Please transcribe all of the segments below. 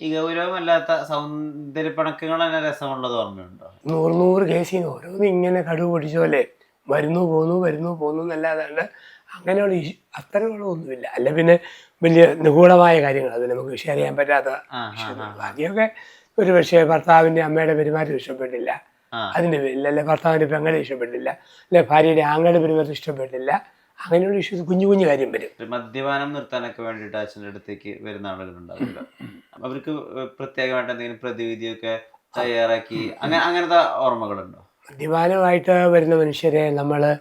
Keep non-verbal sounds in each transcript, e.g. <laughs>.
ഈ ഗൗരവമല്ലാത്ത സൗന്ദര്യ പിണക്കങ്ങൾ തന്നെ രസമുള്ളത് ഓർമ്മയുണ്ടോ? നൂറ് നൂറ് കേസിൽ നിന്ന് ഓരോന്ന് ഇങ്ങനെ കടുവ് പിടിച്ച പോലെ വരുന്നു പോന്നു വരുന്നു പോന്നു എന്നല്ലാതെ അങ്ങനെയുള്ള അത്തരമുള്ള ഒന്നുമില്ല അല്ല പിന്നെ വലിയ നിഗൂഢമായ കാര്യങ്ങൾ അത് നമുക്ക് ഷെയർ ചെയ്യാൻ പറ്റാത്ത ആ ആ വിഷയങ്ങൾ. ആ. ബാക്കിയൊക്കെ ഒരു പക്ഷേ ഭർത്താവിന്റെ അമ്മയുടെ പെരുമാറ്റം ഇഷ്ടപ്പെട്ടില്ല. അതിന്റെ പേരിൽ അല്ലെ ഭർത്താവിന്റെ പെങ്ങളെ ഇഷ്ടപ്പെട്ടില്ല. അല്ലെ ഭാര്യയുടെ ആങ്ങളുടെ പെരുമാറ്റം ഇഷ്ടപ്പെട്ടില്ല. അങ്ങനെയുള്ള ഇഷ്യൂസ് കുഞ്ഞു കുഞ്ഞു കാര്യം വരും. മദ്യപാനം നിർത്താനൊക്കെ വേണ്ടിയിട്ട് അച്ഛന്റെ അടുത്തേക്ക് വരുന്ന ആളുകളുണ്ടാവില്ല. അവർക്ക് പ്രത്യേകമായിട്ട് എന്തെങ്കിലും പ്രതിവിധിയൊക്കെ തയ്യാറാക്കി അങ്ങനെ അങ്ങനത്തെ ഓർമ്മകളുണ്ടോ? മദ്യപാനമായിട്ട് വരുന്ന മനുഷ്യരെ നമ്മൾ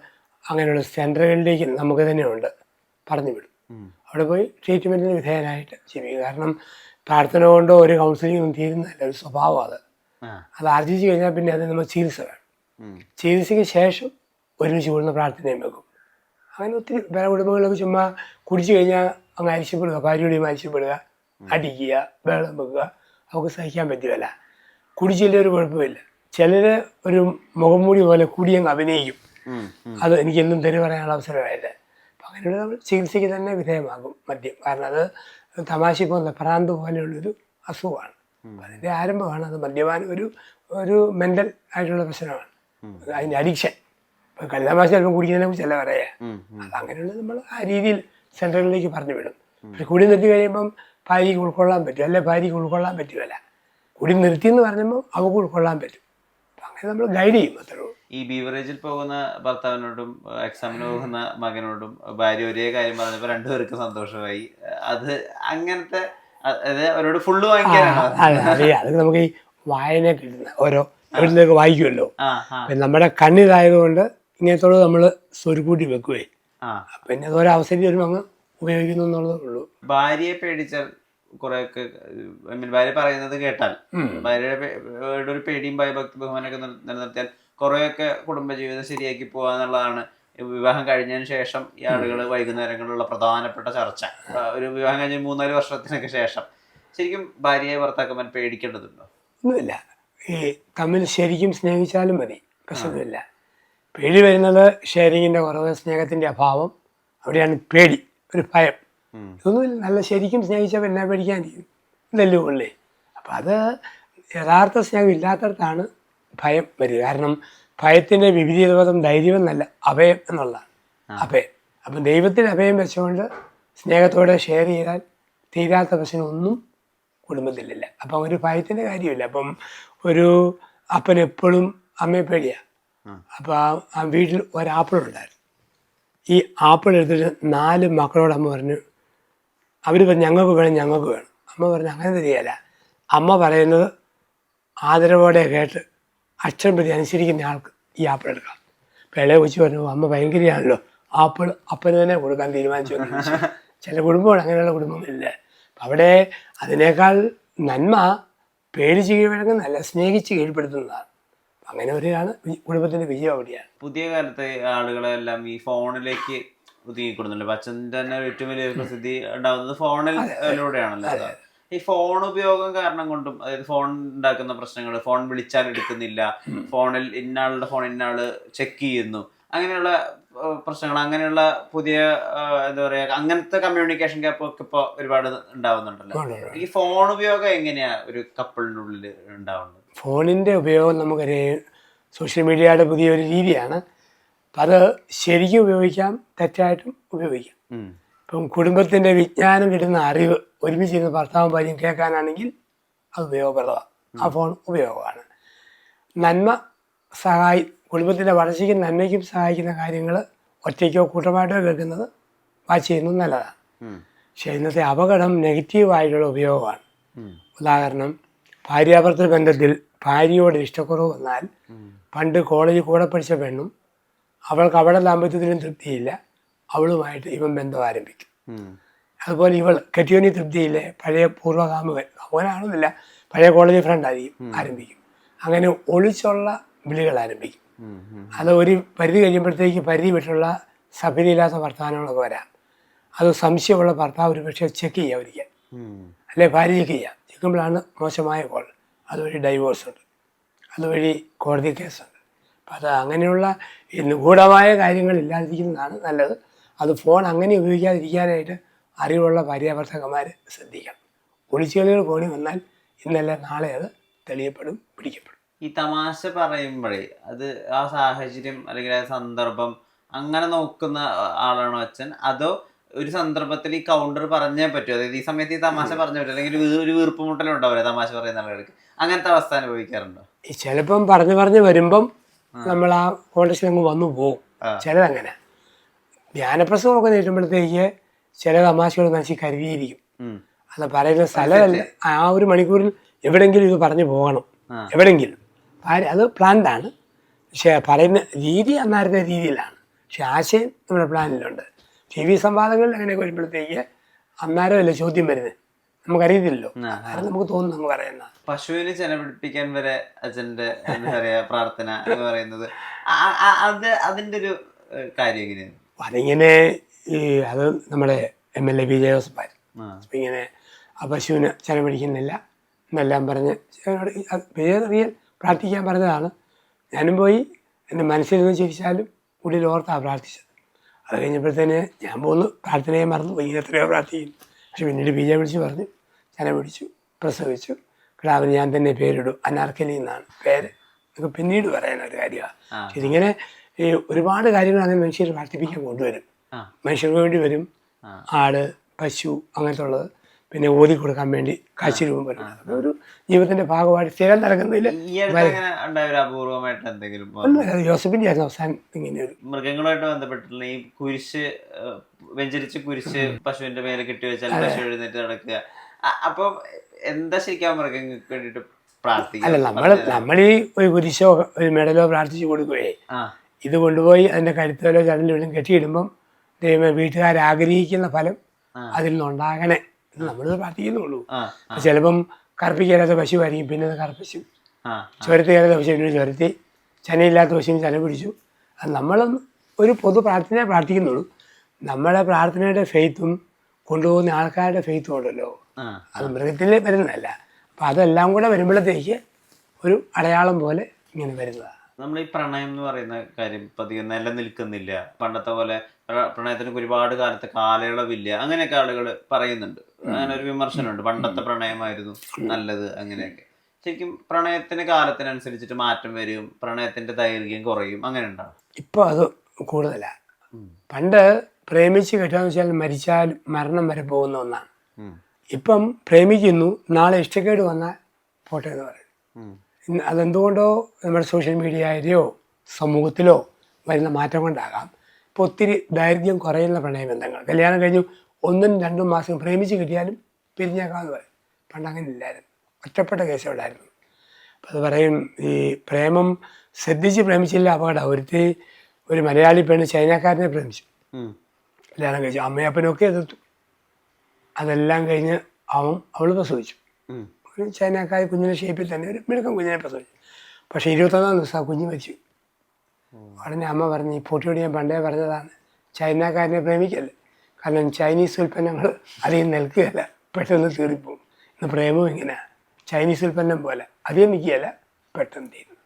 അങ്ങനെയുള്ള സെന്ററുകളിലേക്ക് നമുക്ക് തന്നെയുണ്ട് പറഞ്ഞു വിടും. അവിടെ പോയി ട്രീറ്റ്മെന്റിന് വിധേയനായിട്ട് ജീവിക്കും. കാരണം പ്രാർത്ഥന കൊണ്ടോ ഒരു കൗൺസിലിംഗ് ഒന്നും തീരുന്നതല്ല. ഒരു സ്വഭാവം അത്. അത് ആർജിച്ച് കഴിഞ്ഞാൽ പിന്നെ അത് നമ്മൾ ചികിത്സ വേണം. ചികിത്സയ്ക്ക് ശേഷം ഒരുമിച്ച് കൂടുന്ന പ്രാർത്ഥനയും വെക്കും. അങ്ങനെ ഒത്തിരി പല കുടുംബങ്ങളൊക്കെ ചുമ്മാ കുടിച്ചു കഴിഞ്ഞാൽ അങ്ങ് അരിശപ്പെടുക ഭാര്യയോടെയും അരിശപ്പെടുക അടിക്കുക വെള്ളം വെക്കുക അവർക്ക് സഹിക്കാൻ പറ്റുകയില്ല കുടിച്ചില്ല ഒരു കുഴപ്പമില്ല. ചിലര് ഒരു മുഖം മൂടി പോലെ കൂടിയങ്ങ് അഭിനയിക്കും. അത് എനിക്ക് എന്നും തെറി പറയാനുള്ള അവസരമായില്ല. അപ്പം അങ്ങനെയുള്ള നമ്മൾ ചികിത്സയ്ക്ക് തന്നെ വിധേയമാകും മദ്യം. കാരണം അത് തമാശ പോലെ ഭ്രാന്ത് പോലെയുള്ളൊരു അസുഖമാണ്. അതിന്റെ ആരംഭമാണ് അത് മദ്യപാനം ഒരു ഒരു മെന്റൽ ആയിട്ടുള്ള പ്രശ്നമാണ്. അതിന്റെ അഡിക്ഷൻ കളിതമാശ ചിലപ്പോൾ കുടിക്കുന്നതിനെ കുറിച്ചല്ല പറയാ. അത് അങ്ങനെയുള്ള നമ്മൾ ആ രീതിയിൽ സെന്ററുകളിലേക്ക് പറഞ്ഞു വിടും. പക്ഷെ കുടി നിർത്തി കഴിയുമ്പം ഭാര്യയ്ക്ക് ഉൾക്കൊള്ളാൻ പറ്റും. അല്ലെ ഭാര്യയ്ക്ക് ഉൾക്കൊള്ളാൻ പറ്റുമല്ല കുടി നിർത്തി എന്ന് പറഞ്ഞപ്പോൾ അവൾക്ക് ഉൾക്കൊള്ളാൻ പറ്റും. അങ്ങനെ നമ്മൾ ഗൈഡ് ചെയ്യും അത്രേ ഈ ബീവറേജിൽ പോകുന്ന ഭർത്താവിനോടും എക്സാമിന് പോകുന്ന മകനോടും ഭാര്യ ഒരേ കാര്യം പറഞ്ഞപ്പോൾ രണ്ടുപേർക്കും സന്തോഷമായി. അത് അങ്ങനത്തെ അവരോട് ഫുള്ള് വാങ്ങിക്കാനാണ്? അതെ നമുക്ക് ഈ വായന കിട്ടുന്ന ഓരോ വീട്ടിലേക്ക് വായിക്കുമല്ലോ. നമ്മുടെ ആ. കൊണ്ട് നമ്മുടെ കണ്ണിലായതുകൊണ്ട് ഇങ്ങനത്തോട് നമ്മൾ സ്വരുക്കൂട്ടി വെക്കുവേ. പിന്നെ അതൊരു അവസരം വരുമ്പോൾ അങ്ങ് ഉപയോഗിക്കുന്നു എന്നുള്ളതേ ഉള്ളൂ. ഭാര്യയെ പേടിച്ചാൽ കുറെയൊക്കെ ഐ ഭാര്യ പറയുന്നത് കേട്ടാൽ. ഭാര്യയുടെ ഒരു പേടിയും ഭയഭക്തി ബഹുമാനമൊക്കെ നില- നിലനിർത്തിയാൽ കുറെയൊക്കെ കുടുംബജീവിതം ശരിയാക്കി പോകുക എന്നുള്ളതാണ് വിവാഹം കഴിഞ്ഞതിന് ശേഷം ഈ ആളുകൾ വൈകുന്നേരങ്ങളിലുള്ള പ്രധാനപ്പെട്ട ചർച്ച. ഒരു വിവാഹം കഴിഞ്ഞ മൂന്നാൽ വർഷത്തിനൊക്കെ ശേഷം. ശരിക്കും ഭാര്യയെ ഭർത്താക്കന്മാർ പേടിക്കേണ്ടതുണ്ടോ? ഒന്നുമില്ല. ഈ തമ്മിൽ ശരിക്കും സ്നേഹിച്ചാലും മതി. പ്രശ്നമില്ല. പേടി വരുന്നത് ഷെയറിങ്ങിന്റെ കുറവ് സ്നേഹത്തിന്റെ അഭാവം അവിടെയാണ് പേടി ഒരു ഭയം. ഇതൊന്നുമില്ല നല്ല ശരിക്കും സ്നേഹിച്ചാൽ പിന്നെ പേടിക്കാനിരിക്കും ഇതല്ലേ ഉള്ളേ? അപ്പം അത് യഥാർത്ഥ സ്നേഹം ഇല്ലാത്തടത്താണ് ഭയം വരിക. കാരണം ഭയത്തിന്റെ വിപരീതപദം ധൈര്യം എന്നല്ല അഭയം എന്നുള്ളതാണ്. അഭയം. അപ്പം ദൈവത്തിൽ അഭയം വെച്ചുകൊണ്ട് സ്നേഹത്തോടെ ഷെയർ ചെയ്താൽ തീരാത്ത പ്രശ്നമൊന്നും കുടുംബത്തിലില്ല. അപ്പം ഒരു ഭയത്തിന്റെ കാര്യമില്ല. അപ്പം ഒരു അപ്പനെപ്പോഴും അമ്മയെ പേടിയാണ്. അപ്പോൾ ആ ആ വീട്ടിൽ ഒരാപ്പിൾ ഉണ്ടായിരുന്നു. ഈ ആപ്പിൾ എടുത്തിട്ട് നാല് മക്കളോട് അമ്മ പറഞ്ഞു അവർ പറഞ്ഞു ഞങ്ങൾക്ക് വേണം ഞങ്ങൾക്ക് വേണം. അമ്മ പറഞ്ഞു അങ്ങനെ തരികയല്ല അമ്മ പറയുന്നത് ആദരവോടെ കേട്ട് അച്ഛൻ പ്രതി അനുസരിക്കുന്ന ആൾക്ക് ഈ ആപ്പിൾ എടുക്കാം. പിള്ളയെ കൊച്ചു പറഞ്ഞു അമ്മ ഭയങ്കരയാണല്ലോ ആപ്പിൾ അപ്പന് തന്നെ കൊടുക്കാൻ തീരുമാനിച്ചു. <laughs> ചില കുടുംബങ്ങൾ അങ്ങനെയുള്ള കുടുംബങ്ങളില്ല. അപ്പം അവിടെ അതിനേക്കാൾ നന്മ പേടിച്ച് കീഴ്പ്പെടുക്കുന്നതല്ല സ്നേഹിച്ച് കീഴ്പ്പെടുത്തുന്നതാണ്. അങ്ങനെ ഒരാണ് കുടുംബത്തിന്റെ വിജയം അവിടെയാണ്. പുതിയ കാലത്തെ ആളുകളെല്ലാം ഈ ഫോണിലേക്ക് ഒതുങ്ങിക്കൊടുന്നുണ്ട്. അപ്പൊ അച്ഛന്റെ തന്നെ ഏറ്റവും വലിയ പ്രസിദ്ധി ഉണ്ടാവുന്നത് ഫോണിലൂടെയാണല്ലോ. ഈ ഫോൺ ഉപയോഗം കാരണം കൊണ്ടും അതായത് ഫോൺ ഉണ്ടാക്കുന്ന പ്രശ്നങ്ങൾ ഫോൺ വിളിച്ചാൽ എടുക്കുന്നില്ല ഫോണിൽ ഇന്നാളുടെ ഫോൺ ഇന്നാൾ ചെക്ക് ചെയ്യുന്നു അങ്ങനെയുള്ള പ്രശ്നങ്ങൾ അങ്ങനെയുള്ള പുതിയ എന്താ പറയാ അങ്ങനത്തെ കമ്മ്യൂണിക്കേഷൻ ഗ്യാപ്പ് ഒക്കെ ഇപ്പൊ ഒരുപാട് ഉണ്ടാവുന്നുണ്ടല്ലോ. ഈ ഫോൺ ഉപയോഗം എങ്ങനെയാ ഒരു കപ്പിളിനുള്ളിൽ ഉണ്ടാവുന്നത്? ഫോണിന്റെ ഉപയോഗം നമുക്കറിയാം സോഷ്യൽ മീഡിയയുടെ പുതിയൊരു രീതിയാണ്. അപ്പം അത് ശരിക്കും ഉപയോഗിക്കാം തെറ്റായിട്ടും ഉപയോഗിക്കാം. ഇപ്പം കുടുംബത്തിന്റെ വിജ്ഞാനം കിട്ടുന്ന അറിവ് ഒരുമിച്ചിരുന്ന് ഭർത്താവും ഭാര്യയും കേൾക്കാനാണെങ്കിൽ അത് ഉപയോഗപ്രദമാണ് ആ ഫോൺ ഉപയോഗമാണ്. നന്മ സഹായി കുടുംബത്തിന്റെ വളർച്ചയ്ക്കും നന്മയ്ക്കും സഹായിക്കുന്ന കാര്യങ്ങൾ ഒറ്റയ്ക്കോ കൂട്ടമായിട്ടോ കേൾക്കുന്നത് വാച്ച് ചെയ്യുന്നത് നല്ലതാണ്. പക്ഷേ ഇന്നത്തെ അപകടം നെഗറ്റീവായിട്ടുള്ള ഉപയോഗമാണ്. ഉദാഹരണം ഭാര്യാഭർത്തൃ ബന്ധത്തിൽ ഭാര്യയോട് ഇഷ്ടക്കുറവ് വന്നാൽ പണ്ട് കോളേജിൽ കൂടെ പഠിച്ച പെണ്ണും അവൾക്ക് അവളുടെ ദാമ്പത്യത്തിനും തൃപ്തിയില്ല. അവളുമായിട്ട് ഇവൻ ബന്ധം ആരംഭിക്കും. അതുപോലെ ഇവൾ കെട്ടിയോനി തൃപ്തിയില്ല? പഴയ പൂർവകാമുകൻ. അവനാണെന്നില്ല പഴയ കോളേജ് ഫ്രണ്ട് ആയിരിക്കും ആരംഭിക്കും. അങ്ങനെ ഒളിച്ചുള്ള വിളികൾ ആരംഭിക്കും. അത് ഒരു പരിധി കഴിയുമ്പോഴത്തേക്ക് പരിധി വിട്ടുള്ള സഭയിലില്ലാത്ത വർത്തമാനങ്ങളൊക്കെ വരാം. അത് സംശയമുള്ള ഭർത്താവ് ഒരു പക്ഷേ ചെക്ക് ചെയ്യാം ഒരിക്കൽ. അല്ലെ ഭാര്യ ചെക്ക് ചെയ്യുക ചെക്കുമ്പോഴാണ് മോശമായ കോൾ. അതുവഴി ഡൈവോഴ്സ് ഉണ്ട്. അതുവഴി കോടതി കേസുണ്ട് അപ്പം അത് അങ്ങനെയുള്ള നിഗൂഢമായ കാര്യങ്ങൾ ഇല്ലാതിരിക്കുന്നതാണ് നല്ലത്. അത് ഫോൺ അങ്ങനെ ഉപയോഗിക്കാതിരിക്കാനായിട്ട് അറിവുള്ള ഭാര്യാഭർത്തകന്മാർ ശ്രദ്ധിക്കണം. ഒളിച്ചുകളികൾ കോണി വന്നാൽ ഇന്നല്ല നാളെ അത് തെളിയപ്പെടും പിടിക്കപ്പെടും. ഈ തമാശ പറയുമ്പോഴേ അത് ആ സാഹചര്യം അല്ലെങ്കിൽ ആ സന്ദർഭം അങ്ങനെ നോക്കുന്ന ആളാണോ അച്ഛൻ? അതോ ഒരു സന്ദർഭത്തിൽ ഈ കൗണ്ടർ പറഞ്ഞേ പറ്റുമോ അതായത് ഈ സമയത്ത് ഈ തമാശ പറഞ്ഞു പറ്റും. അല്ലെങ്കിൽ ഒരു വീർപ്പ് വീർപ്പുമുട്ടലും ഉണ്ടാവില്ല തമാശ പറയുന്ന ആളുകൾക്ക് അങ്ങനത്തെ അവസ്ഥ അനുഭവിക്കാറുണ്ടോ? ചിലപ്പം പറഞ്ഞു പറഞ്ഞു വരുമ്പം നമ്മൾ ആ കോണ്ടക്സ്റ്റിൽ അങ്ങ് വന്നു പോകും. ചിലതങ്ങനെ. ധ്യാനപ്രസവമൊക്കെ നേരിടുമ്പോഴത്തേക്ക് ചില തമാശകൾ മനസ്സിൽ കരുതിയിരിക്കും. അത് പറയുന്ന സ്ഥലമല്ല. ആ ഒരു മണിക്കൂറിൽ എവിടെങ്കിലും ഇത് പറഞ്ഞു പോകണം. എവിടെങ്കിലും അത് പ്ലാൻഡാണ് പക്ഷേ പറയുന്ന രീതി അന്നേരത്തെ രീതിയിലാണ്. പക്ഷെ ആശയം നമ്മുടെ പ്ലാനിലുണ്ട് ടി വി സംവാദങ്ങളിൽ അങ്ങനെയൊക്കെ വരുമ്പോഴത്തേക്ക് അന്നേരമല്ല ചോദ്യം വരുന്നത് നമുക്കറിയത്തില്ലല്ലോ. അത് നമുക്ക് തോന്നുന്നു അങ്ങ് പറയുന്ന. പശുവിനെ ചെനപിടിപ്പിക്കാൻ വരെ അച്ഛന്റെ എന്താ പറയാ പ്രാർത്ഥന എന്ന് പറയുന്നത്. അത് അതിന്റെ ഒരു കാര്യം എങ്ങനെയാണ്? അതിങ്ങനെ ഈ അത് നമ്മുടെ എം എൽ എ ആ. അപ്പം ഇങ്ങനെ ആ പശുവിന് പിടിക്കുന്നില്ല എന്നെല്ലാം പറഞ്ഞ് റിയൽ പ്രാർത്ഥിക്കാൻ പറഞ്ഞതാണ്. ഞാനും പോയി എന്റെ മനസ്സിൽ നിന്ന് ചിരിച്ചാലും ഉള്ളിൽ ഓർത്താണ് പ്രാർത്ഥിച്ചത്. അത് കഴിഞ്ഞപ്പോഴത്തേന് ഞാൻ പോകുന്നു പ്രാർത്ഥനയെ മറന്നു. പോയി എത്രയോ പ്രാർത്ഥിക്കുന്നു. പക്ഷെ പിന്നീട് ബീജ വിളിച്ച് പറഞ്ഞു. ചെന പിടിച്ചു പ്രസവിച്ചു. കിടാവിന് ഞാൻ തന്നെ പേരിടും. അനാർക്കലി എന്നാണ് പേര്. നമുക്ക് പിന്നീട് പറയുന്ന ഒരു കാര്യമാണ് ഇതിങ്ങനെ ഈ ഒരുപാട് കാര്യങ്ങൾ അങ്ങനെ മനുഷ്യർ പ്രാർത്ഥിപ്പിക്കാൻ കൊണ്ടുവരും. മനുഷ്യർക്ക് വേണ്ടി വരും. ആട് പശു അങ്ങനത്തെ ഉള്ളത്. പിന്നെ ഓതി കൊടുക്കാൻ വേണ്ടി കാശി രൂപം വരും അതൊരു ജീവിതത്തിന്റെ ഭാഗമായിട്ട് സ്ഥിരം നടക്കുന്നതിൽ അപൂർവമായിട്ട് എന്തെങ്കിലും ഒന്നും ആയിരുന്നു അവസാനം ഇങ്ങനെ ഒരു. മൃഗങ്ങളുമായിട്ട് ബന്ധപ്പെട്ടിട്ടുള്ള ഈ കുരിശ് വെഞ്ചരിച്ച് കുരിശ് പശുവിന്റെ മേലെ കെട്ടി വെച്ചാൽ പശു എഴുന്നേറ്റ് നടക്കുക. അപ്പം എന്താ ശരിക്കും മൃഗങ്ങൾക്ക് വേണ്ടിട്ട് പ്രാർത്ഥിക്കുക? അല്ല നമ്മൾ നമ്മൾ ഈ ഒരു കുരിശോ ഒരു മെഡലോ പ്രാർത്ഥിച്ചു കൊടുക്കുകയെ ഇത് കൊണ്ടുപോയി അതിന്റെ കരുത്തലോ ചടലിലോ കെട്ടിയിടുമ്പം ദൈവം വീട്ടുകാർ ആഗ്രഹിക്കുന്ന ഫലം. അതിൽ നിന്നുണ്ടാകണേ. നമ്മളിത് പ്രാർത്ഥിക്കുന്നുള്ളൂ ചെയ്യുന്നുള്ളൂ ചിലപ്പം കറുപ്പിക്കാത്ത പശുവായിരിക്കും പിന്നെ അത് കറുപ്പിച്ചു ആ ചുരത്തി കയറാത്ത പശുവിന് ചുരത്തി ചനയില്ലാത്ത പശുവിന് ചന പിടിച്ചു. അത് നമ്മളൊന്ന് ഒരു പൊതു പ്രാർത്ഥനയെ പ്രാർത്ഥിക്കുന്നുള്ളൂ. നമ്മുടെ പ്രാർത്ഥനയുടെ ഫെയ്ത്തും കൊണ്ടുപോകുന്ന ആൾക്കാരുടെ ഫെയ്ത്തും ഉണ്ടല്ലോ. അത് മൃഗത്തിൽ വരുന്നതല്ല. അപ്പം അതെല്ലാം കൂടെ വരുമ്പോഴത്തേക്ക് ഒരു അടയാളം പോലെ ഇങ്ങനെ വരുന്നതാണ് നമ്മൾ ഈ പ്രണയം എന്ന് പറയുന്ന കാര്യം പതിയെ നിലനിൽക്കുന്നില്ല. പണ്ടത്തെ പോലെ പ്രണയത്തിനൊക്കെ പ്രണയത്തിന് ഒരുപാട് കാലത്തെ കാലയളവില്ല. അങ്ങനെയൊക്കെ ആളുകൾ പറയുന്നുണ്ട്. അങ്ങനെ ഒരു വിമർശനമുണ്ട്. പണ്ടത്തെ പ്രണയമായിരുന്നു നല്ലത് അങ്ങനെയൊക്കെ. ശരിക്കും പ്രണയത്തിന് കാലത്തിനനുസരിച്ചിട്ട് മാറ്റം വരും പ്രണയത്തിന്റെ ദൈർഘ്യം കുറയും അങ്ങനെ ഉണ്ടാവും ഇപ്പോൾ അത് കൂടുതലാണ് പണ്ട് പ്രേമിച്ച് കെട്ടാന്ന് വെച്ചാൽ മരിച്ചാൽ മരണം വരെ പോകുന്ന ഒന്നാണ്. ഇപ്പം പ്രേമിക്കുന്നു നാളെ ഇഷ്ടക്കേട് വന്നാൽ പോട്ടെ എന്ന് പറയും. അതെന്തുകൊണ്ടോ നമ്മുടെ സോഷ്യൽ മീഡിയയിലെയോ സമൂഹത്തിലോ വരുന്ന മാറ്റം കൊണ്ടാകാം. ഇപ്പോൾ ഒത്തിരി ദൈർഘ്യം കുറയുന്ന പ്രണയബന്ധങ്ങൾ. കല്യാണം കഴിഞ്ഞു ഒന്നും രണ്ടും മാസം പ്രേമിച്ച് കിട്ടിയാലും പിരിഞ്ഞേക്കാമെന്ന് പറയും. പണ്ട് അങ്ങനെ ഇല്ലായിരുന്നു ഒറ്റപ്പെട്ട കേസേ ഉണ്ടായിരുന്നു അപ്പോൾ അത് പറയും ഈ പ്രേമം ശ്രദ്ധിച്ച് പ്രേമിച്ചില്ല അപകടം. ഒരുത്തി ഒരു മലയാളി പെണ്ണ് ചൈനക്കാരനെ പ്രേമിച്ചു. കല്യാണം കഴിച്ചു. അമ്മയപ്പനൊക്കെ എതിർത്തു. അതെല്ലാം കഴിഞ്ഞ് അവൻ അവൾ പ്രസവിച്ചു. ഒരു ചൈനക്കാരി കുഞ്ഞിനെ ഷേപ്പിൽ തന്നെ ഒരു മിടുക്കം കുഞ്ഞിനെ പ്രസവിച്ചു. പക്ഷേ ഇരുപത്തൊന്നാം ദിവസം ആ കുഞ്ഞ് മരിച്ചു. ഉടനെ അമ്മ പറഞ്ഞു ഈ പൊട്ടിയോട് ഞാൻ പണ്ടേ പറഞ്ഞതാണ്. ചൈനക്കാരനെ പ്രേമിക്കല്ലേ? കാരണം ചൈനീസ് ഉൽപ്പന്നങ്ങൾ അധികം നിൽക്കുകയല്ല പെട്ടെന്ന് തീറിപ്പോവും ഇന്ന് പ്രേമം ഇങ്ങനെ. ചൈനീസ് ഉൽപ്പന്നം പോലെ അധികം നിൽക്കുകയല്ല പെട്ടെന്ന് തീരും.